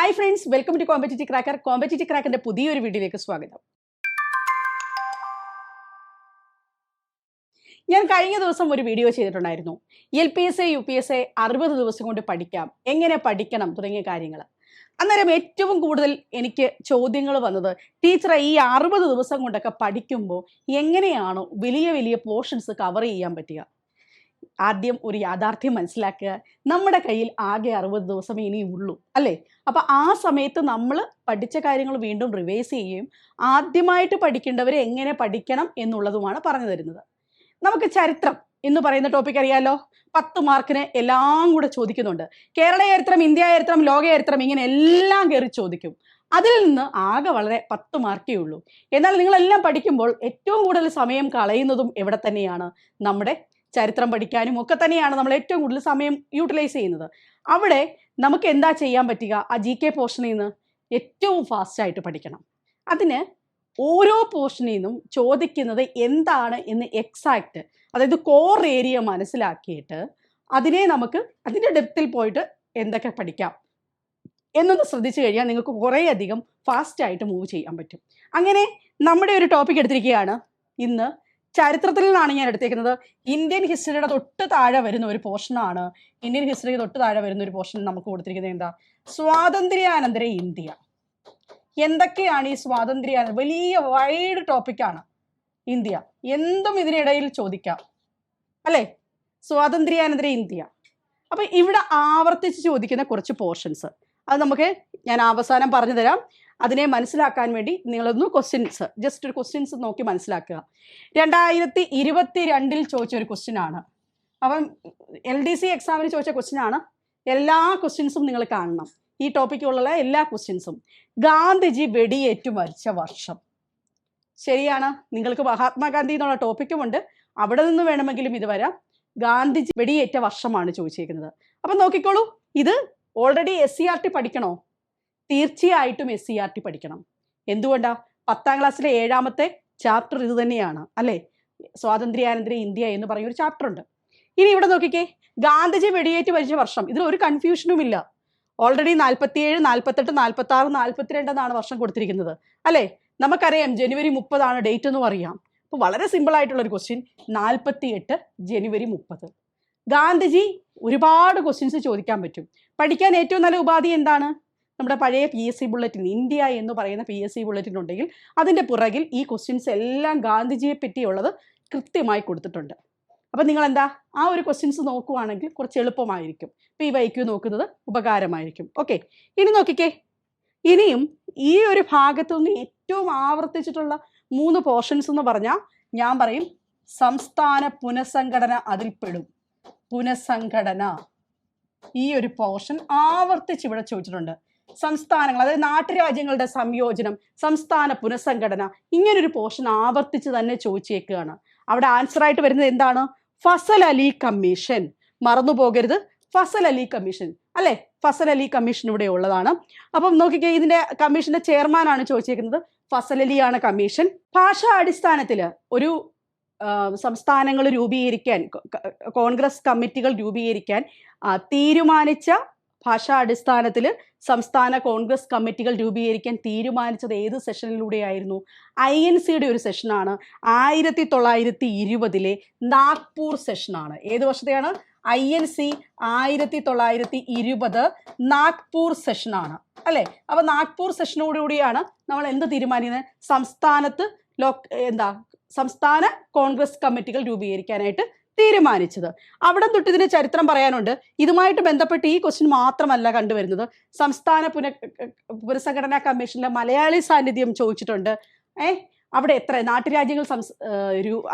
Hi friends welcome to competi cracker competi ക്രാക്കറിന്റെ പുതിയൊരു വീഡിയോയിലേക്ക് സ്വാഗതം. ഞാൻ കഴിഞ്ഞ ദിവസം ഒരു വീഡിയോ ചെയ്തിട്ടുണ്ടായിരുന്നു. L P S A U P S A അറുപത് ദിവസം കൊണ്ട് പഠിക്കാം. എങ്ങനെ പഠിക്കണം തുടങ്ങിയ കാര്യങ്ങൾ അന്നേരം ഏറ്റവും കൂടുതൽ എനിക്ക് ചോദ്യങ്ങൾ വന്നത് ടീച്ചറെ ഈ അറുപത് ദിവസം കൊണ്ടൊക്കെ പഠിക്കുമ്പോൾ എങ്ങനെയാണോ വലിയ വലിയ പോർഷൻസ് കവർ ചെയ്യാൻ പറ്റുക? ആദ്യം ഒരു യാഥാർത്ഥ്യം മനസ്സിലാക്കുക. നമ്മുടെ കയ്യിൽ ആകെ അറുപത് ദിവസമേ ഇനിയും ഉള്ളൂ അല്ലേ? അപ്പം ആ സമയത്ത് നമ്മൾ പഠിച്ച കാര്യങ്ങൾ വീണ്ടും റിവൈസ് ചെയ്യുകയും ആദ്യമായിട്ട് പഠിക്കേണ്ടവരെ എങ്ങനെ പഠിക്കണം എന്നുള്ളതുമാണ് പറഞ്ഞു തരുന്നത്. നമുക്ക് ചരിത്രം എന്ന് പറയുന്ന ടോപ്പിക് അറിയാലോ? പത്ത് മാർക്കിന് എല്ലാം കൂടെ ചോദിക്കുന്നുണ്ട്. കേരള ചരിത്രം ഇന്ത്യ ചരിത്രം ലോക ചരിത്രം ഇങ്ങനെ എല്ലാം കയറി ചോദിക്കും. അതിൽ നിന്ന് ആകെ വളരെ പത്ത് മാർക്കേ ഉള്ളൂ. എന്നാൽ നിങ്ങളെല്ലാം പഠിക്കുമ്പോൾ ഏറ്റവും കൂടുതൽ സമയം കളയുന്നതും എവിടെ തന്നെയാണ്? നമ്മുടെ ചരിത്രം പഠിക്കാനും ഒക്കെ തന്നെയാണ് നമ്മൾ ഏറ്റവും കൂടുതൽ സമയം യൂട്ടിലൈസ് ചെയ്യുന്നത്. അവിടെ നമുക്ക് എന്താ ചെയ്യാൻ പറ്റുക? ആ ജി കെ പോർഷനിൽ നിന്ന് ഏറ്റവും ഫാസ്റ്റായിട്ട് പഠിക്കണം. അതിന് ഓരോ പോർഷനിൽ നിന്നും ചോദിക്കുന്നത് എന്താണ് എന്ന് എക്സാക്റ്റ് അതായത് കോർ ഏരിയ മനസ്സിലാക്കിയിട്ട് അതിനെ നമുക്ക് അതിന്റെ ഡെപ്തിൽ പോയിട്ട് എന്തൊക്കെ പഠിക്കാം എന്നൊന്ന് ശ്രദ്ധിച്ചു കഴിഞ്ഞാൽ നിങ്ങൾക്ക് കുറേയധികം ഫാസ്റ്റായിട്ട് മൂവ് ചെയ്യാൻ പറ്റും. അങ്ങനെ നമ്മുടെ ഒരു ടോപ്പിക് എടുത്തിരിക്കുകയാണ്. ഇന്ന് ചരിത്രത്തിൽ നിന്നാണ് ഞാൻ എടുത്തേക്കുന്നത്. ഇന്ത്യൻ ഹിസ്റ്ററിയുടെ തൊട്ട് താഴെ വരുന്ന ഒരു പോർഷനാണ് ഇന്ത്യൻ ഹിസ്റ്ററി തൊട്ട് താഴെ വരുന്ന ഒരു പോർഷൻ നമുക്ക് കൊടുത്തിരിക്കുന്നത് എന്താ? സ്വാതന്ത്ര്യാനന്തര ഇന്ത്യ. എന്തൊക്കെയാണ് ഈ സ്വാതന്ത്ര്യ വലിയ വൈഡ് ടോപ്പിക്കാണ് ഇന്ത്യ. എന്തും ഇതിനിടയിൽ ചോദിക്കാം. അല്ലേ? സ്വാതന്ത്ര്യാനന്തര ഇന്ത്യ. അപ്പൊ ഇവിടെ ആവർത്തിച്ച് ചോദിക്കുന്ന കുറച്ച് പോർഷൻസ് അത് നമുക്ക് ഞാൻ അവസാനം പറഞ്ഞു തരാം അതിനെ മനസ്സിലാക്കാൻ വേണ്ടി നിങ്ങളൊന്ന് ക്വസ്റ്റ്യൻസ് ജസ്റ്റ് ഒരു ക്വസ്റ്റ്യൻസ് നോക്കി മനസ്സിലാക്കുക. രണ്ടായിരത്തി ഇരുപത്തി രണ്ടിൽ ചോദിച്ച ഒരു ക്വസ്റ്റ്യൻ ആണ്. അപ്പം എൽ ഡി സി എക്സാമിന് ചോദിച്ച ക്വസ്റ്റ്യൻ ആണ്. എല്ലാ ക്വസ്റ്റ്യൻസും നിങ്ങൾ കാണണം. ഈ ടോപ്പിക്കുള്ള എല്ലാ ക്വസ്റ്റ്യൻസും ഗാന്ധിജി വെടിയേറ്റു മരിച്ച വർഷം. ശരിയാണ്. നിങ്ങൾക്ക് മഹാത്മാഗാന്ധി എന്നുള്ള ടോപ്പിക്കും ഉണ്ട്. അവിടെ നിന്ന് വേണമെങ്കിലും ഇത് വരാം. ഗാന്ധിജി വെടിയേറ്റ വർഷമാണ് ചോദിച്ചേക്കുന്നത്. അപ്പം നോക്കിക്കോളൂ. ഇത് already S C R T പഠിക്കണോ? തീർച്ചയായിട്ടും എസ് സി ആർ ടി പഠിക്കണം. എന്തുകൊണ്ടാ? പത്താം ക്ലാസ്സിലെ ഏഴാമത്തെ ചാപ്റ്റർ ഇത് തന്നെയാണ് അല്ലേ? സ്വാതന്ത്ര്യാനന്തര ഇന്ത്യ എന്ന് പറയുന്ന ഒരു ചാപ്റ്റർ ഉണ്ട്. ഇനി ഇവിടെ നോക്കിക്കേ. ഗാന്ധിജി വെടിയേറ്റ് മരിച്ച വർഷം. ഇതിൽ ഒരു കൺഫ്യൂഷനും ഇല്ല. ഓൾറെഡി നാൽപ്പത്തിയേഴ് നാൽപ്പത്തെട്ട് നാൽപ്പത്തി ആറ് നാൽപ്പത്തിരണ്ട് എന്നാണ് വർഷം കൊടുത്തിരിക്കുന്നത്. അല്ലേ? നമുക്കറിയാം ജനുവരി മുപ്പതാണ് ഡേറ്റ് എന്നും അറിയാം. അപ്പോൾ വളരെ സിമ്പിൾ ആയിട്ടുള്ള ഒരു ക്വസ്റ്റ്യൻ നാൽപ്പത്തി എട്ട് ജനുവരി മുപ്പത്. ഗാന്ധിജി ഒരുപാട് ക്വസ്റ്റ്യൻസ് ചോദിക്കാൻ പറ്റും. പഠിക്കാൻ ഏറ്റവും നല്ല ഉപാധി എന്താണ്? നമ്മുടെ പഴയ P S C bulletin India എന്ന് പറയുന്ന പി എസ് സി ബുള്ളറ്റിൻ ഉണ്ടെങ്കിൽ അതിന്റെ പുറകിൽ ഈ ക്വസ്റ്റ്യൻസ് എല്ലാം ഗാന്ധിജിയെ പറ്റിയുള്ളത് കൃത്യമായി കൊടുത്തിട്ടുണ്ട്. അപ്പം നിങ്ങൾ എന്താ ആ ഒരു ക്വസ്റ്റ്യൻസ് നോക്കുവാണെങ്കിൽ കുറച്ച് എളുപ്പമായിരിക്കും. പി വൈക്യു നോക്കുന്നത് ഉപകാരമായിരിക്കും. ഓക്കെ ഇനി നോക്കിക്കേ. ഇനിയും ഈ ഒരു ഭാഗത്തു നിന്ന് ഏറ്റവും ആവർത്തിച്ചിട്ടുള്ള മൂന്ന് പോർഷൻസ് എന്ന് പറഞ്ഞാൽ ഞാൻ പറയും സംസ്ഥാന പുനഃസംഘടന അതിൽപ്പെടും. പുനഃസംഘടന. ഈ ഒരു പോർഷൻ ആവർത്തിച്ച് ഇവിടെ ചോദിച്ചിട്ടുണ്ട്. സംസ്ഥാനങ്ങൾ അതായത് നാട്ടുരാജ്യങ്ങളുടെ സംയോജനം സംസ്ഥാന പുനഃസംഘടന ഇങ്ങനൊരു പോർഷൻ ആവർത്തിച്ച് തന്നെ ചോദിച്ചേക്കുകയാണ് അവിടെ ആൻസർ ആയിട്ട് വരുന്നത് എന്താണ്? ഫസൽ അലി കമ്മീഷൻ. മറന്നു പോകരുത്. ഫസൽ അലി കമ്മീഷൻ. അല്ലേ? ഫസൽ അലി കമ്മീഷൻ ഇവിടെ ഉള്ളതാണ്. അപ്പം നോക്കിക്കേ ഇതിന്റെ കമ്മീഷന്റെ ചെയർമാനാണ് ചോദിച്ചേക്കുന്നത്. ഫസൽ അലിയാണ് കമ്മീഷൻ. ഭാഷാ അടിസ്ഥാനത്തിൽ ഒരു സംസ്ഥാനങ്ങൾ രൂപീകരിക്കാൻ കോൺഗ്രസ് കമ്മിറ്റികൾ രൂപീകരിക്കാൻ തീരുമാനിച്ച ഭാഷാ അടിസ്ഥാനത്തിൽ സംസ്ഥാന കോൺഗ്രസ് കമ്മിറ്റികൾ രൂപീകരിക്കാൻ തീരുമാനിച്ചത് ഏത് സെഷനിലൂടെയായിരുന്നു? ഐ എൻ സിയുടെ ഒരു സെഷനാണ്. ആയിരത്തി തൊള്ളായിരത്തി ഇരുപതിലെ നാഗ്പൂർ സെഷനാണ്. ഏത് വർഷത്തെയാണ്? ഐ എൻ സി ആയിരത്തി തൊള്ളായിരത്തി ഇരുപത് നാഗ്പൂർ സെഷനാണ്. അല്ലേ? അപ്പോൾ നാഗ്പൂർ സെഷനോടുകൂടിയാണ് നമ്മൾ എന്ത് തീരുമാനിക്കുന്നത്? സംസ്ഥാനത്ത് ലോ എന്താ? സംസ്ഥാന കോൺഗ്രസ് കമ്മിറ്റികൾ രൂപീകരിക്കാനായിട്ട് തീരുമാനിച്ചത്. അവിടെ തൊട്ട് ഇതിന്റെ ചരിത്രം പറയാനുണ്ട്. ഇതുമായിട്ട് ബന്ധപ്പെട്ട് ഈ ക്വസ്റ്റ്യൻ മാത്രമല്ല കണ്ടുവരുന്നത്. സംസ്ഥാന പുന പുനഃസംഘടനാ കമ്മീഷനിലെ മലയാളി സാന്നിധ്യം ചോദിച്ചിട്ടുണ്ട്. ഏഹ് അവിടെ എത്ര? നാട്ടുരാജ്യങ്ങൾ സംസ്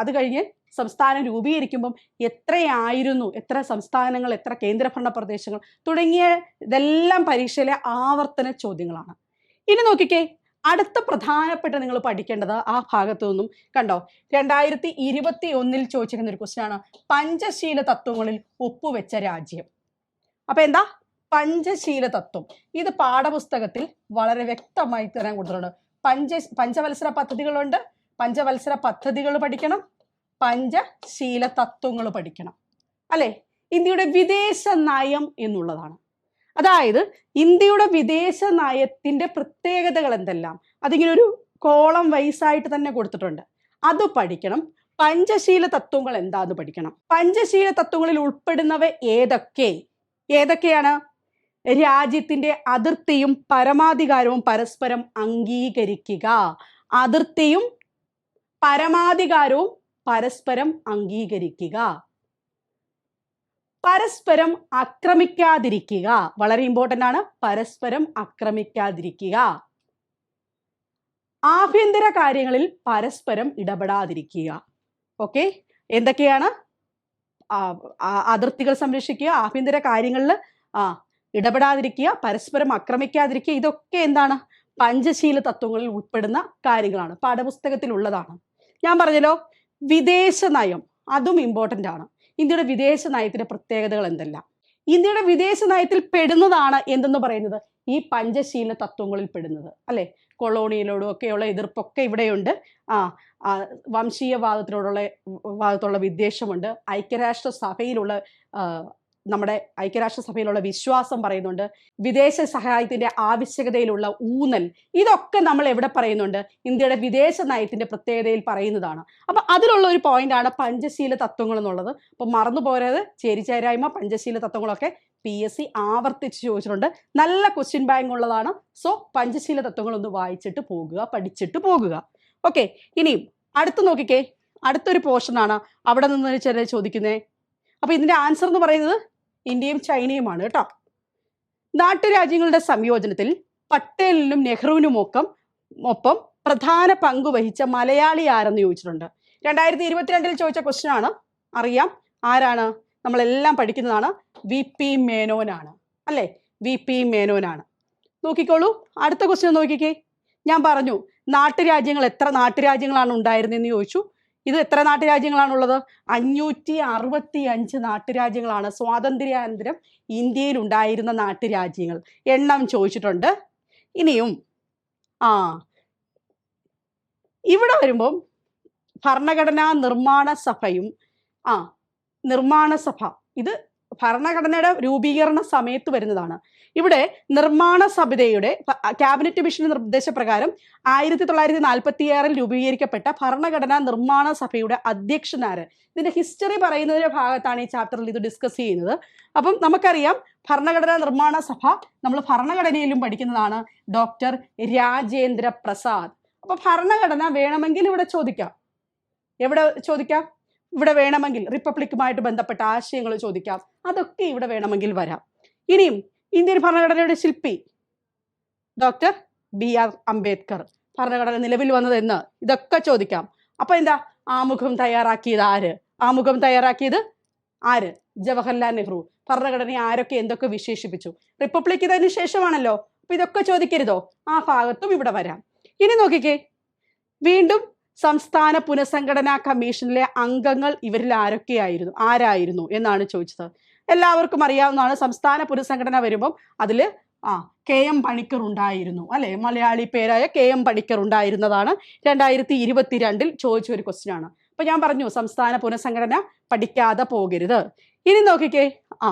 അത് കഴിഞ്ഞ് സംസ്ഥാനം രൂപീകരിക്കുമ്പം എത്രയായിരുന്നു? എത്ര സംസ്ഥാനങ്ങൾ എത്ര കേന്ദ്രഭരണ പ്രദേശങ്ങൾ തുടങ്ങിയ ഇതെല്ലാം പരീക്ഷയിലെ ആവർത്തന ചോദ്യങ്ങളാണ്. ഇനി നോക്കിക്കേ. അടുത്ത പ്രധാനപ്പെട്ട നിങ്ങൾ പഠിക്കേണ്ടത് ആ ഭാഗത്തു നിന്നും കണ്ടോ? രണ്ടായിരത്തി ഇരുപത്തി ഒന്നിൽ ചോദിച്ചിരിക്കുന്ന ഒരു ക്വസ്റ്റ്യൻ ആണ്. പഞ്ചശീല തത്വങ്ങളിൽ ഒപ്പുവെച്ച രാജ്യം. അപ്പൊ എന്താ? പഞ്ചശീല തത്വം. ഇത് പാഠപുസ്തകത്തിൽ വളരെ വ്യക്തമായി തരാൻ കൊടുത്തിട്ടുണ്ട്. പഞ്ച പഞ്ചവത്സര പദ്ധതികളുണ്ട്. പഞ്ചവത്സര പദ്ധതികൾ പഠിക്കണം. പഞ്ചശീല തത്വങ്ങൾ പഠിക്കണം. അല്ലേ? ഇന്ത്യയുടെ വിദേശ നയം എന്നുള്ളതാണ്. അതായത് ഇന്ത്യയുടെ വിദേശ നയത്തിന്റെ പ്രത്യേകതകൾ എന്തെല്ലാം? അതിങ്ങനെ ഒരു കോളം വൈസായിട്ട് തന്നെ കൊടുത്തിട്ടുണ്ട്. അത് പഠിക്കണം. പഞ്ചശീല തത്വങ്ങൾ എന്താന്ന് പഠിക്കണം. പഞ്ചശീല തത്വങ്ങളിൽ ഉൾപ്പെടുന്നവ ഏതൊക്കെ? ഏതൊക്കെയാണ്? രാജ്യത്തിന്റെ അതിർത്തിയും പരമാധികാരവും പരസ്പരം അംഗീകരിക്കുക. അതിർത്തിയും പരമാധികാരവും പരസ്പരം അംഗീകരിക്കുക. പരസ്പരം ആക്രമിക്കാതിരിക്കുക വളരെ ഇമ്പോർട്ടന്റ് ആണ്. പരസ്പരം ആക്രമിക്കാതിരിക്കുക ആഭ്യന്തര കാര്യങ്ങളിൽ പരസ്പരം ഇടപെടാതിരിക്കുക. ഓക്കെ എന്തൊക്കെയാണ്? അതിർത്തികൾ സംരക്ഷിക്കുക ആഭ്യന്തര കാര്യങ്ങളിൽ ആ ഇടപെടാതിരിക്കുക പരസ്പരം ആക്രമിക്കാതിരിക്കുക ഇതൊക്കെ എന്താണ്? പഞ്ചശീല തത്വങ്ങളിൽ ഉൾപ്പെടുന്ന കാര്യങ്ങളാണ്. പാഠപുസ്തകത്തിലുള്ളതാണ്. ഞാൻ പറഞ്ഞല്ലോ വിദേശ നയം. അതും ഇമ്പോർട്ടന്റ് ആണ്. ഇന്ത്യയുടെ വിദേശ നയത്തിന്റെ പ്രത്യേകതകൾ എന്തെല്ലാം? ഇന്ത്യയുടെ വിദേശ നയത്തിൽ പെടുന്നതാണ് എന്തെന്ന് പറയുന്നത്? ഈ പഞ്ചശീല തത്വങ്ങളിൽ പെടുന്നത് അല്ലെ? കൊളോണിയലോടും ഒക്കെയുള്ള എതിർപ്പൊക്കെ ഇവിടെയുണ്ട്. ആ വംശീയവാദത്തിനോടുള്ള വാദത്തുള്ള വിദ്വേഷമുണ്ട്. ഐക്യരാഷ്ട്ര സഭയിലുള്ള നമ്മുടെ ഐക്യരാഷ്ട്രസഭയിലുള്ള വിശ്വാസം പറയുന്നുണ്ട്. വിദേശ സഹായത്തിന്റെ ആവശ്യകതയിലുള്ള ഊന്നൽ. ഇതൊക്കെ നമ്മൾ എവിടെ പറയുന്നുണ്ട്? ഇന്ത്യയുടെ വിദേശ നയത്തിന്റെ പ്രത്യേകതയിൽ പറയുന്നതാണ്. അപ്പൊ അതിലുള്ള ഒരു പോയിന്റാണ് പഞ്ചശീല തത്വങ്ങൾ എന്നുള്ളത്. അപ്പൊ മറന്നു പോരത് ചേരിചേരായ്മ പഞ്ചശീല തത്വങ്ങളൊക്കെ പി എസ് സി ആവർത്തിച്ച് ചോദിച്ചിട്ടുണ്ട്. നല്ല ക്വസ്റ്റ്യൻ ബാങ്ക് ഉള്ളതാണ്. സോ പഞ്ചശീല തത്വങ്ങൾ ഒന്ന് വായിച്ചിട്ട് പോകുക പഠിച്ചിട്ട് പോകുക. ഓക്കെ ഇനിയും അടുത്ത് നോക്കിക്കേ. അടുത്തൊരു പോർഷനാണ് അവിടെ നിന്ന് ചില ചോദിക്കുന്നത് അപ്പൊ ഇതിന്റെ ആൻസർ എന്ന് പറയുന്നത് ഇന്ത്യയും ചൈനയുമാണ് കേട്ടോ. നാട്ടുരാജ്യങ്ങളുടെ സംയോജനത്തിൽ പട്ടേലിനും നെഹ്റുവിനും ഒപ്പം ഒപ്പം പ്രധാന പങ്ക് വഹിച്ച മലയാളി ആരെന്ന് ചോദിച്ചിട്ടുണ്ട്. രണ്ടായിരത്തി ഇരുപത്തിരണ്ടിൽ ചോദിച്ച ക്വസ്റ്റ്യൻ ആണ്. അറിയാം ആരാണ്? നമ്മളെല്ലാം പഠിക്കുന്നതാണ് വി പി മേനോനാണ്. അല്ലേ? വി പി മേനോനാണ്. നോക്കിക്കോളൂ. അടുത്ത ക്വസ്റ്റ്യൻ നോക്കിക്കേ. ഞാൻ പറഞ്ഞു നാട്ടുരാജ്യങ്ങൾ എത്ര നാട്ടുരാജ്യങ്ങളാണ് ഉണ്ടായിരുന്നതെന്ന് ചോദിച്ചു. ഇത് എത്ര നാട്ടുരാജ്യങ്ങളാണുള്ളത്? അഞ്ഞൂറ്റി അറുപത്തി അഞ്ച് നാട്ടുരാജ്യങ്ങളാണ്. സ്വാതന്ത്ര്യാനന്തരം ഇന്ത്യയിൽ ഉണ്ടായിരുന്ന നാട്ടുരാജ്യങ്ങൾ. എണ്ണം ചോദിച്ചിട്ടുണ്ട്. ഇനിയും ആ ഇവിടെ വരുമ്പം ഭരണഘടനാ നിർമ്മാണ സഭയും ആ നിർമ്മാണ സഭ. ഇത് ഭരണഘടനയുടെ രൂപീകരണ സമയത്ത് വരുന്നതാണ്. ഇവിടെ നിർമ്മാണ സമിതിയുടെ ക്യാബിനറ്റ് മിഷൻ നിർദ്ദേശപ്രകാരം ആയിരത്തി തൊള്ളായിരത്തി നാൽപ്പത്തി ആറിൽ രൂപീകരിക്കപ്പെട്ട ഭരണഘടനാ നിർമ്മാണ സഭയുടെ അധ്യക്ഷനാര്. ഇതിന്റെ ഹിസ്റ്ററി പറയുന്നതിന്റെ ഭാഗത്താണ് ഈ ചാപ്റ്ററിൽ ഇത് ഡിസ്കസ് ചെയ്യുന്നത്. അപ്പം നമുക്കറിയാം ഭരണഘടനാ നിർമ്മാണ സഭ നമ്മൾ ഭരണഘടനയിലും പഠിക്കുന്നതാണ് ഡോക്ടർ രാജേന്ദ്ര പ്രസാദ്. അപ്പൊ ഭരണഘടന വേണമെങ്കിൽ ഇവിടെ ചോദിക്കാം. എവിടെ ചോദിക്കാം? ഇവിടെ വേണമെങ്കിൽ റിപ്പബ്ലിക്കുമായിട്ട് ബന്ധപ്പെട്ട ആശയങ്ങൾ ചോദിക്കാം. അതൊക്കെ ഇവിടെ വേണമെങ്കിൽ വരാം. ഇനിയും ഇന്ത്യൻ ഭരണഘടനയുടെ ശില്പി ഡോക്ടർ ബി ആർ അംബേദ്കർ ഭരണഘടന നിലവിൽ വന്നത് എന്ന് ഇതൊക്കെ ചോദിക്കാം. അപ്പൊ എന്താ? ആമുഖം തയ്യാറാക്കിയത് ആര്? ആമുഖം തയ്യാറാക്കിയത് ആര്? ജവഹർലാൽ നെഹ്റു. ഭരണഘടനയെ ആരൊക്കെ എന്തൊക്കെ വിശേഷിപ്പിച്ചു? റിപ്പബ്ലിക് ഇതിന് ശേഷമാണല്ലോ. അപ്പൊ ഇതൊക്കെ ചോദിക്കരുതോ? ആ ഭാഗത്തും ഇവിടെ വരാം. ഇനി നോക്കിക്കേ. വീണ്ടും സംസ്ഥാന പുനഃസംഘടനാ കമ്മീഷനിലെ അംഗങ്ങൾ ഇവരിൽ ആരൊക്കെയായിരുന്നു? ആരായിരുന്നു എന്നാണ് ചോദിച്ചത്. എല്ലാവർക്കും അറിയാവുന്നതാണ് സംസ്ഥാന പുനഃസംഘടന വരുമ്പം അതിൽ ആ കെ എം പണിക്കർ ഉണ്ടായിരുന്നു അല്ലെ? മലയാളി പേരായ കെ എം പണിക്കർ ഉണ്ടായിരുന്നതാണ് രണ്ടായിരത്തി ഇരുപത്തിരണ്ടിൽ ചോദിച്ച ഒരു ക്വസ്റ്റ്യൻ ആണ്. അപ്പൊ ഞാൻ പറഞ്ഞു സംസ്ഥാന പുനഃസംഘടന പഠിക്കാതെ പോകരുത്. ഇനി നോക്കിക്കേ ആ.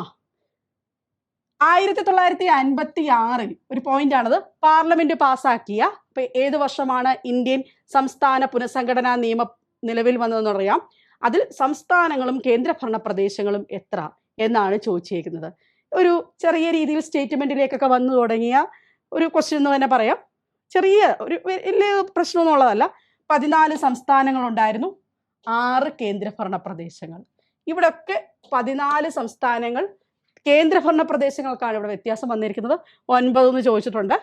ആയിരത്തി തൊള്ളായിരത്തി അൻപത്തി ആറിൽ ഒരു പോയിന്റ് ആണത്. പാർലമെന്റ് പാസ്സാക്കിയ ഏത് വർഷമാണ് ഇന്ത്യൻ സംസ്ഥാന പുനഃസംഘടനാ നിയമം നിലവിൽ വന്നതെന്ന് പറയാം. അതിൽ സംസ്ഥാനങ്ങളും കേന്ദ്രഭരണ പ്രദേശങ്ങളും എത്ര എന്നാണ് ചോദിച്ചിരിക്കുന്നത്. ഒരു ചെറിയ രീതിയിൽ സ്റ്റേറ്റ്മെന്റിലേക്കൊക്കെ വന്നു തുടങ്ങിയ ഒരു ക്വസ്റ്റ്യൻ എന്ന് തന്നെ പറയാം. ചെറിയ ഒരു വലിയ പ്രശ്നമൊന്നുള്ളതല്ല പതിനാല് സംസ്ഥാനങ്ങളുണ്ടായിരുന്നു. ആറ് കേന്ദ്രഭരണ പ്രദേശങ്ങൾ. ഇവിടൊക്കെ പതിനാല് സംസ്ഥാനങ്ങൾ കേന്ദ്രഭരണ പ്രദേശങ്ങൾക്കാണ് ഇവിടെ വ്യത്യാസം വന്നിരിക്കുന്നത്. ഒൻപതെന്ന് ചോദിച്ചിട്ടുണ്ട്.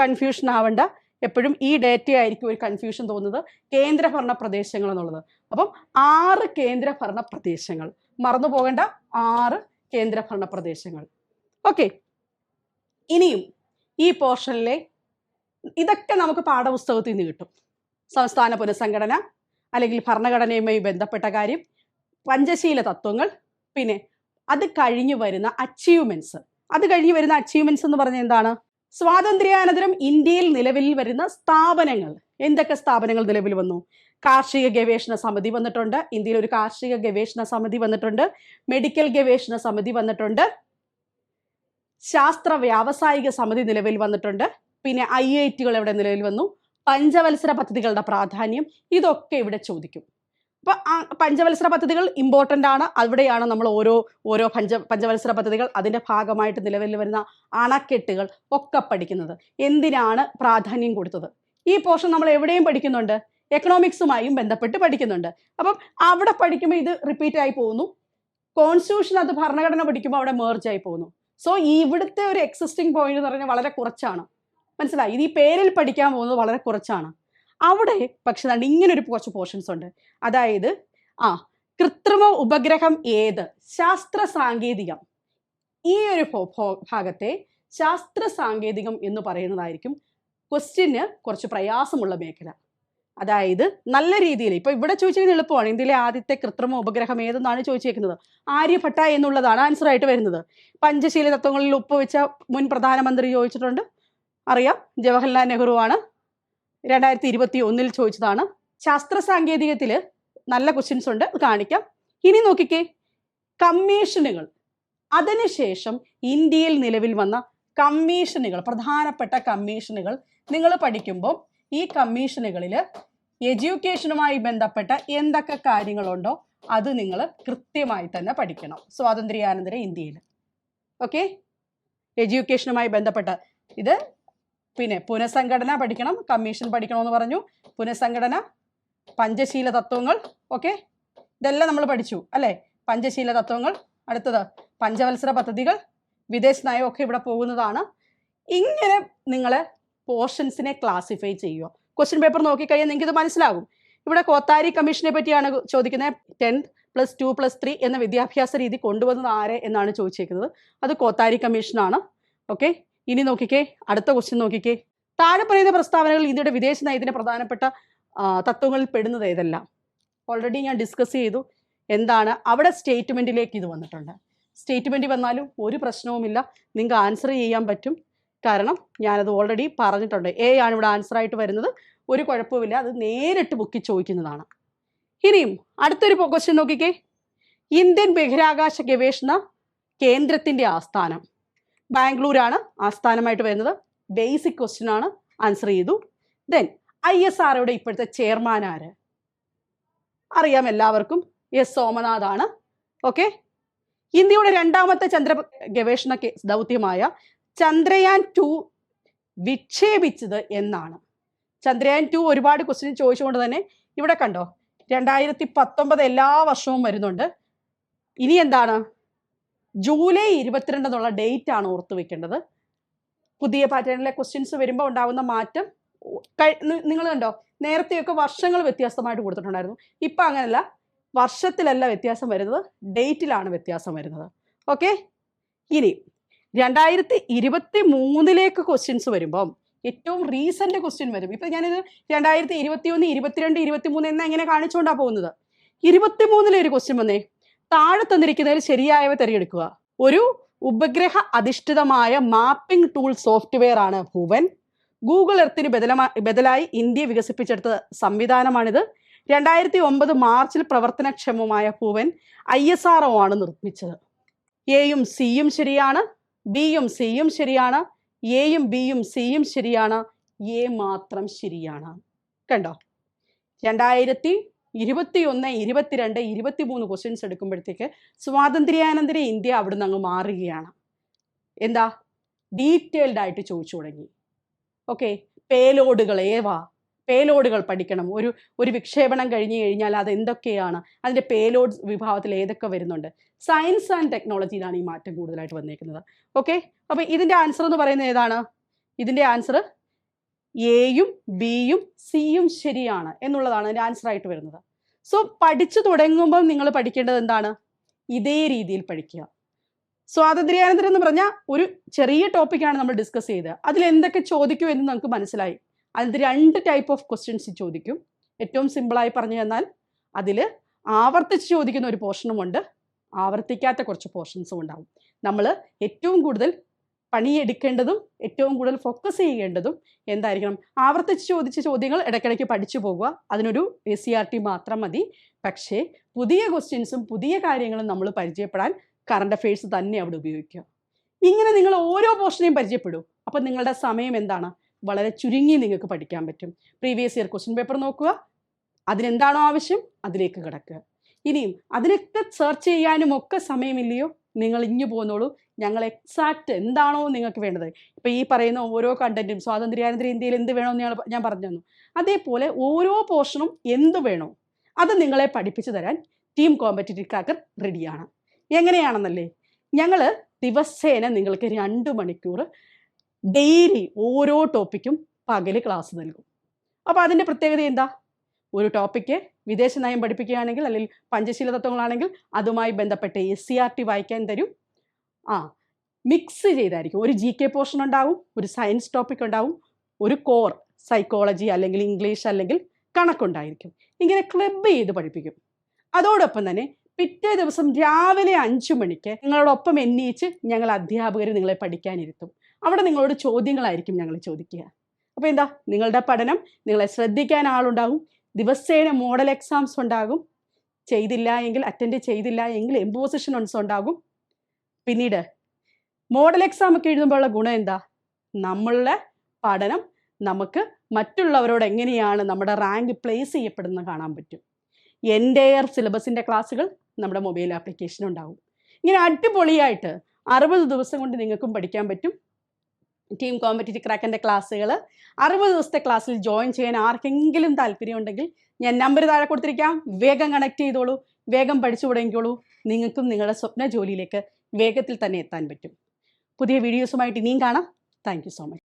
കൺഫ്യൂഷൻ ആവണ്ട. എപ്പോഴും ഈ ഡേറ്റ ആയിരിക്കും ഒരു കൺഫ്യൂഷൻ തോന്നുന്നത്. കേന്ദ്രഭരണ പ്രദേശങ്ങൾ എന്നുള്ളത്. അപ്പം ആറ് കേന്ദ്രഭരണ പ്രദേശങ്ങൾ. മറന്നു പോകേണ്ട. ആറ് കേന്ദ്രഭരണ പ്രദേശങ്ങൾ. ഓക്കെ ഇനിയും ഈ പോർഷനിലെ ഇതൊക്കെ നമുക്ക് പാഠപുസ്തകത്തിൽ നിന്ന് കിട്ടും. സംസ്ഥാന പുനഃസംഘടന അല്ലെങ്കിൽ ഭരണഘടനയുമായി ബന്ധപ്പെട്ട കാര്യം പഞ്ചശീല തത്വങ്ങൾ പിന്നെ അത് കഴിഞ്ഞു വരുന്ന അച്ചീവ്മെന്റ്സ് അത് കഴിഞ്ഞു വരുന്ന അച്ചീവ്മെന്റ്സ് എന്ന് പറഞ്ഞാൽ എന്താണ്? സ്വാതന്ത്ര്യാനന്തരം ഇന്ത്യയിൽ നിലവിൽ വരുന്ന സ്ഥാപനങ്ങൾ. എന്തൊക്കെ സ്ഥാപനങ്ങൾ നിലവിൽ വന്നു? കാർഷിക ഗവേഷണ സമിതി വന്നിട്ടുണ്ട്. ഇന്ത്യയിൽ ഒരു കാർഷിക ഗവേഷണ സമിതി വന്നിട്ടുണ്ട്. മെഡിക്കൽ ഗവേഷണ സമിതി വന്നിട്ടുണ്ട്. ശാസ്ത്ര വ്യാവസായിക സമിതി നിലവിൽ വന്നിട്ടുണ്ട്. പിന്നെ ഐ ഐ ടികൾ എവിടെ നിലവിൽ വന്നു? പഞ്ചവത്സര പദ്ധതികളുടെ പ്രാധാന്യം. ഇതൊക്കെ ഇവിടെ ചോദിക്കും. അപ്പൊ ആ പഞ്ചവത്സര പദ്ധതികൾ ഇമ്പോർട്ടന്റ് ആണ്. അവിടെയാണ് നമ്മൾ ഓരോ ഓരോ പഞ്ച പഞ്ചവത്സര പദ്ധതികൾ അതിന്റെ ഭാഗമായിട്ട് നിലവിൽ വരുന്ന അണക്കെട്ടുകൾ ഒക്കെ പഠിക്കുന്നത്. എന്തിനാണ് പ്രാധാന്യം കൊടുത്തത്? ഈ പോർഷൻ നമ്മൾ എവിടെയും പഠിക്കുന്നുണ്ട്? എക്കണോമിക്സുമായും ബന്ധപ്പെട്ട് പഠിക്കുന്നുണ്ട്. അപ്പം അവിടെ പഠിക്കുമ്പോൾ ഇത് റിപ്പീറ്റ് ആയി പോകുന്നു. കോൺസ്റ്റിറ്റ്യൂഷൻ അത് ഭരണഘടന പഠിക്കുമ്പോൾ അവിടെ മേർജ് ആയി പോകുന്നു. സോ ഇവിടുത്തെ ഒരു എക്സിസ്റ്റിംഗ് പോയിന്റ് എന്ന് പറഞ്ഞാൽ വളരെ കുറച്ചാണ്. മനസ്സിലായി? ഇത് ഈ പേരിൽ പഠിക്കാൻ പോകുന്നത് വളരെ കുറച്ചാണ്. അവിടെ പക്ഷെ നല്ല ഇങ്ങനെ ഒരു കുറച്ച് പോർഷൻസ് ഉണ്ട്. അതായത് ആ കൃത്രിമ ഉപഗ്രഹം ഏത്? ശാസ്ത്ര സാങ്കേതികം. ഈ ഒരു ഭാഗത്തെ ശാസ്ത്ര സാങ്കേതികം എന്ന് പറയുന്നതായിരിക്കും ക്വസ്റ്റ്യന് കുറച്ച് പ്രയാസമുള്ള മേഖല. അതായത് നല്ല രീതിയിൽ ഇപ്പൊ ഇവിടെ ചോദിച്ചിരിക്കുന്നത് എളുപ്പമാണ്. ഇന്ത്യയിലെ ആദ്യത്തെ കൃത്രിമ ഉപഗ്രഹം ഏതെന്നാണ് ചോദിച്ചേക്കുന്നത്? ആര്യഭട്ട എന്നുള്ളതാണ് ആൻസർ ആയിട്ട് വരുന്നത്. പഞ്ചശീല തത്വങ്ങളിൽ ഒപ്പുവെച്ച മുൻ പ്രധാനമന്ത്രി ചോദിച്ചിട്ടുണ്ട്. അറിയാം ജവഹർലാൽ നെഹ്റുവാണ് രണ്ടായിരത്തി ഇരുപത്തി ഒന്നിൽ ചോദിച്ചതാണ്. ശാസ്ത്ര സാങ്കേതികത്തിൽ നല്ല ക്വസ്റ്റ്യൻസ് ഉണ്ട്. കാണിക്കാം. ഇനി നോക്കിക്കേ. കമ്മീഷനുകൾ അതിനുശേഷം ഇന്ത്യയിൽ നിലവിൽ വന്ന കമ്മീഷനുകൾ പ്രധാനപ്പെട്ട കമ്മീഷനുകൾ നിങ്ങൾ പഠിക്കുമ്പോൾ ഈ കമ്മീഷനുകളിൽ എഡ്യൂക്കേഷനുമായി ബന്ധപ്പെട്ട എന്തൊക്കെ കാര്യങ്ങളുണ്ടോ അത് നിങ്ങൾ കൃത്യമായി തന്നെ പഠിക്കണം. സ്വാതന്ത്ര്യാനന്തര ഇന്ത്യയിൽ ഓക്കെ എഡ്യൂക്കേഷനുമായി ബന്ധപ്പെട്ട ഇത് പിന്നെ പുനഃസംഘടന പഠിക്കണം കമ്മീഷൻ പഠിക്കണമെന്ന് പറഞ്ഞു. പുനഃസംഘടന പഞ്ചശീല തത്വങ്ങൾ ഓക്കെ ഇതെല്ലാം നമ്മൾ പഠിച്ചു അല്ലേ? പഞ്ചശീല തത്വങ്ങൾ അടുത്തത് പഞ്ചവത്സര പദ്ധതികൾ വിദേശ നയം ഒക്കെ ഇവിടെ പോകുന്നതാണ്. ഇങ്ങനെ നിങ്ങൾ പോർഷൻസിനെ ക്ലാസിഫൈ ചെയ്യുക. ക്വസ്റ്റ്യൻ പേപ്പർ നോക്കിക്കഴിഞ്ഞാൽ നിങ്ങൾക്ക് ഇത് മനസ്സിലാകും. ഇവിടെ കോത്താരി കമ്മീഷനെ പറ്റിയാണ് ചോദിക്കുന്നത്. Tenth plus two plus three എന്ന വിദ്യാഭ്യാസ രീതി കൊണ്ടുവന്നത് ആരെ എന്നാണ് ചോദിച്ചേക്കുന്നത്. അത് കോത്താരി കമ്മീഷനാണ് ഓക്കെ ഇനി നോക്കിക്കേ അടുത്ത ക്വസ്റ്റ്യൻ നോക്കിക്കേ. താഴെ പറയുന്ന പ്രസ്താവനകൾ ഇന്ത്യയുടെ വിദേശ നയത്തിന്റെ പ്രധാനപ്പെട്ട തത്വങ്ങളിൽ പെടുന്നത് ഏതെല്ലാം? ഓൾറെഡി ഞാൻ ഡിസ്കസ് ചെയ്തു. എന്താണ്? അവിടെ സ്റ്റേറ്റ്മെന്റിലേക്ക് ഇത് വന്നിട്ടുണ്ട്. സ്റ്റേറ്റ്മെന്റ് വന്നാലും ഒരു പ്രശ്നവുമില്ല നിങ്ങൾക്ക് ആൻസർ ചെയ്യാൻ പറ്റും. കാരണം ഞാനത് ഓൾറെഡി പറഞ്ഞിട്ടുണ്ട്. എ ആണ് ഇവിടെ ആൻസർ ആയിട്ട് വരുന്നത്. ഒരു കുഴപ്പമില്ല അത് നേരിട്ട് ബുക്കി ചോദിക്കുന്നതാണ്. ഇനിയും അടുത്തൊരു ക്വസ്റ്റ്യൻ നോക്കിക്കേ. ഇന്ത്യൻ ബഹിരാകാശ ഗവേഷണ കേന്ദ്രത്തിന്റെ ആസ്ഥാനം. ബാംഗ്ലൂരാണ് ആസ്ഥാനമായിട്ട് വരുന്നത്. ബേസിക് ക്വസ്റ്റ്യൻ ആണ്. ആൻസർ ചെയ്തു. ദെൻ ഐ എസ് ആർഒയുടെ ഇപ്പോഴത്തെ ചെയർമാൻ ആര്? അറിയാം എല്ലാവർക്കും. എസ് സോമനാഥ് ആണ്. ഓക്കെ ഇന്ത്യയുടെ രണ്ടാമത്തെ ചന്ദ്ര ഗവേഷണ ദൗത്യമായ ചന്ദ്രയാൻ ടു വിക്ഷേപിച്ചത് എന്നാണ്. ചന്ദ്രയാൻ ടു ഒരുപാട് ക്വസ്റ്റ്യൻ ചോദിച്ചുകൊണ്ട് തന്നെ ഇവിടെ കണ്ടോ? രണ്ടായിരത്തി പത്തൊമ്പത് എല്ലാ വർഷവും വരുന്നുണ്ട്. ഇനി എന്താണ്? ജൂലൈ ഇരുപത്തിരണ്ട് എന്നുള്ള ഡേറ്റ് ആണ് ഓർത്ത് വെക്കേണ്ടത്. പുതിയ പാറ്റേണിലെ ക്വസ്റ്റ്യൻസ് വരുമ്പോൾ ഉണ്ടാകുന്ന മാറ്റം നിങ്ങൾ കണ്ടോ? നേരത്തെയൊക്കെ വർഷങ്ങൾ വ്യത്യാസമായിട്ട് കൊടുത്തിട്ടുണ്ടായിരുന്നു. ഇപ്പം അങ്ങനല്ല. വർഷത്തിലല്ല വ്യത്യാസം വരുന്നത്. ഡേറ്റിലാണ് വ്യത്യാസം വരുന്നത്. ഓക്കെ ഇനി രണ്ടായിരത്തി ഇരുപത്തി മൂന്നിലേക്ക് ക്വസ്റ്റ്യൻസ് വരുമ്പം ഏറ്റവും റീസെന്റ് ക്വസ്റ്റ്യൻ വരും. ഇപ്പൊ ഞാനിത് രണ്ടായിരത്തി ഇരുപത്തി ഒന്ന് ഇരുപത്തിരണ്ട് ഇരുപത്തി മൂന്ന് എന്ന എങ്ങനെ കാണിച്ചുകൊണ്ടാണ് പോകുന്നത്. ഇരുപത്തി മൂന്നിലെ ഒരു ക്വസ്റ്റ്യൻ വന്നേ. താഴെ തന്നിരിക്കുന്നതിൽ ശരിയായവ തിരഞ്ഞെടുക്കുക. ഒരു ഉപഗ്രഹ അധിഷ്ഠിതമായ മാപ്പിംഗ് ടൂൾ സോഫ്റ്റ്വെയർ ആണ് ഭുവൻ ഗൂഗിൾ എർത്തിന് ബദലമായി ബദലായി ഇന്ത്യ വികസിപ്പിച്ചെടുത്ത സംവിധാനമാണിത്. രണ്ടായിരത്തി ഒമ്പത് മാർച്ചിൽ പ്രവർത്തനക്ഷമമായ Bhuvan I S R O ആണ് നിർമ്മിച്ചത്. എയും സിയും ശരിയാണ്. ബിയും സിയും ശരിയാണ്. എയും ബിയും സിയും ശരിയാണ്. എ മാത്രം ശരിയാണ്. കണ്ടോ? രണ്ടായിരത്തി ഇരുപത്തി ഒന്ന് ഇരുപത്തിരണ്ട് ഇരുപത്തി മൂന്ന് ക്വസ്റ്റ്യൻസ് എടുക്കുമ്പോഴത്തേക്ക് സ്വാതന്ത്ര്യാനന്തര ഇന്ത്യ അവിടുന്ന് അങ്ങ് മാറുകയാണ്. എന്താ? ഡീറ്റെയിൽഡ് ആയിട്ട് ചോദിച്ചു തുടങ്ങി. ഓക്കെ പേലോഡുകൾ ഏവാ? പേലോഡുകൾ പഠിക്കണം. ഒരു ഒരു വിക്ഷേപണം കഴിഞ്ഞു കഴിഞ്ഞാൽ അത് എന്തൊക്കെയാണ്? അതിന്റെ പേലോഡ് വിഭാഗത്തിൽ ഏതൊക്കെ വരുന്നുണ്ട്? സയൻസ് ആൻഡ് ടെക്നോളജിയിലാണ് ഈ മാറ്റം കൂടുതലായിട്ട് വന്നേക്കുന്നത്. ഓക്കെ അപ്പോൾ ഇതിന്റെ ആൻസർ എന്ന് പറയുന്നത് ഏതാണ്? ഇതിന്റെ ആൻസർ എയും ബിയും സിയും ശരിയാണ് എന്നുള്ളതാണ് അതിന്റെ ആൻസർ ആയിട്ട് വരുന്നത്. സോ പഠിച്ചു തുടങ്ങുമ്പോൾ നിങ്ങൾ പഠിക്കേണ്ടത് എന്താണ്? ഇതേ രീതിയിൽ പഠിക്കുക. സ്വാതന്ത്ര്യാനന്തരം എന്ന് പറഞ്ഞാൽ ഒരു ചെറിയ ടോപ്പിക്കാണ് നമ്മൾ ഡിസ്കസ് ചെയ്തത്. അതിൽ എന്തൊക്കെ ചോദിക്കും എന്ന് നമുക്ക് മനസ്സിലായി. അതിൽ രണ്ട് ടൈപ്പ് ഓഫ് ക്വസ്റ്റ്യൻസ് ചോദിക്കും. ഏറ്റവും സിമ്പിളായി പറഞ്ഞു തന്നാൽ അതിൽ ആവർത്തിച്ച് ചോദിക്കുന്ന ഒരു പോർഷനുമുണ്ട് ആവർത്തിക്കാത്ത കുറച്ച് പോർഷൻസും ഉണ്ടാവും. നമ്മൾ ഏറ്റവും കൂടുതൽ പണിയെടുക്കേണ്ടതും ഏറ്റവും കൂടുതൽ ഫോക്കസ് ചെയ്യേണ്ടതും എന്തായിരിക്കണം? ആവർത്തിച്ച് ചോദിച്ച ചോദ്യങ്ങൾ ഇടയ്ക്കിടയ്ക്ക് പഠിച്ചു പോകുക അതിനൊരു എ സി ആർ ടി മാത്രം മതി. പക്ഷേ പുതിയ ക്വസ്റ്റ്യൻസും പുതിയ കാര്യങ്ങളും നമ്മൾ പരിചയപ്പെടാൻ കറണ്ട് അഫയേഴ്സ് തന്നെ അവിടെ ഉപയോഗിക്കുക. ഇങ്ങനെ നിങ്ങൾ ഓരോ പോർഷനെയും പരിചയപ്പെടൂ. അപ്പം നിങ്ങളുടെ സമയം എന്താണ്? വളരെ ചുരുങ്ങി നിങ്ങൾക്ക് പഠിക്കാൻ പറ്റും. പ്രീവിയസ് ഇയർ ക്വസ്റ്റ്യൻ പേപ്പർ നോക്കുക. അതിനെന്താണോ ആവശ്യം? അതിലേക്ക് കിടക്കുക. ഇനിയും അതിനൊക്കെ സെർച്ച് ചെയ്യാനും ഒക്കെ സമയമില്ലയോ? നിങ്ങൾ ഇഞ്ഞു പോന്നോളൂ. ഞങ്ങൾ എക്സാക്റ്റ് എന്താണോ നിങ്ങൾക്ക് വേണ്ടത്. ഇപ്പം ഈ പറയുന്ന ഓരോ കണ്ടന്റും സ്വാതന്ത്ര്യാനന്തര ഇന്ത്യയിൽ എന്ത് വേണമെന്ന് ഞങ്ങൾ ഞാൻ പറഞ്ഞു തന്നു. അതേപോലെ ഓരോ പോർഷനും എന്ത് വേണോ അത് നിങ്ങളെ പഠിപ്പിച്ചു തരാൻ ടീം കോമ്പറ്റീറ്റീവ് ക്രാക്കർ റെഡിയാണ് എങ്ങനെയാണെന്നല്ലേ? ഞങ്ങൾ ദിവസേന നിങ്ങൾക്ക് രണ്ട് മണിക്കൂർ ഡെയിലി ഓരോ ടോപ്പിക്കും പകൽ ക്ലാസ് നൽകും. അപ്പോൾ അതിന്റെ പ്രത്യേകത എന്താ? ഒരു ടോപ്പിക്ക് വിദേശ നയം പഠിപ്പിക്കുകയാണെങ്കിൽ അല്ലെങ്കിൽ പഞ്ചശീല തത്വങ്ങളാണെങ്കിൽ അതുമായി ബന്ധപ്പെട്ട് എസ് സി ആർ ടി വായിക്കാൻ തരും. ആ മിക്സ് ചെയ്തായിരിക്കും. ഒരു ജി കെ പോർഷൻ ഉണ്ടാവും ഒരു സയൻസ് ടോപ്പിക് ഉണ്ടാവും ഒരു കോർ സൈക്കോളജി അല്ലെങ്കിൽ ഇംഗ്ലീഷ് അല്ലെങ്കിൽ കണക്കുണ്ടായിരിക്കും. ഇങ്ങനെ ക്ലബ് ചെയ്ത് പഠിപ്പിക്കും. അതോടൊപ്പം തന്നെ പിറ്റേ ദിവസം രാവിലെ അഞ്ചു മണിക്ക് നിങ്ങളോടൊപ്പം എണ്ണീച്ച് ഞങ്ങൾ അധ്യാപകർ നിങ്ങളെ പഠിക്കാനിരുത്തും. അവിടെ നിങ്ങളോട് ചോദ്യങ്ങളായിരിക്കും ഞങ്ങൾ ചോദിക്കുക. അപ്പോൾ എന്താ? നിങ്ങളുടെ പഠനം നിങ്ങളെ ശ്രദ്ധിക്കാൻ ആളുണ്ടാകും ദിവസേന മോഡൽ എക്സാംസ് ഉണ്ടാകും. ചെയ്തില്ല എങ്കിൽ അറ്റൻഡ് ചെയ്തില്ല എങ്കിൽ എംപോസിഷൻ ഉണ്ടാകും. പിന്നീട് മോഡൽ എക്സാം ഒക്കെ എഴുതുമ്പോഴുള്ള ഗുണം എന്താ? നമ്മളുടെ പഠനം നമുക്ക് മറ്റുള്ളവരോട് എങ്ങനെയാണ് നമ്മുടെ റാങ്ക് പ്ലേസ് ചെയ്യപ്പെടുന്ന കാണാൻ പറ്റും. എന്റെയർ സിലബസിന്റെ ക്ലാസ്സുകൾ നമ്മുടെ മൊബൈൽ ആപ്ലിക്കേഷൻ ഉണ്ടാവും. ഇങ്ങനെ അടിപൊളിയായിട്ട് അറുപത് ദിവസം കൊണ്ട് നിങ്ങൾക്കും പഠിക്കാൻ പറ്റും. ടീം കോമ്പറ്റീറ്റീവ് ക്രാക്കിന്റെ ക്ലാസ്സുകൾ അറുപത് ദിവസത്തെ ക്ലാസ്സിൽ ജോയിൻ ചെയ്യാൻ ആർക്കെങ്കിലും താല്പര്യമുണ്ടെങ്കിൽ ഞാൻ നമ്പർ താഴെ കൊടുത്തിരിക്കാം. വേഗം കണക്ട് ചെയ്തോളൂ. വേഗം പഠിച്ചു തുടങ്ങിക്കോളൂ നിങ്ങൾക്കും നിങ്ങളുടെ സ്വപ്ന ജോലിയിലേക്ക് വേഗത്തിൽ തന്നെ എത്താൻ പറ്റും. പുതിയ വീഡിയോസുമായിട്ട് ഇനിയും കാണാം. Thank so much.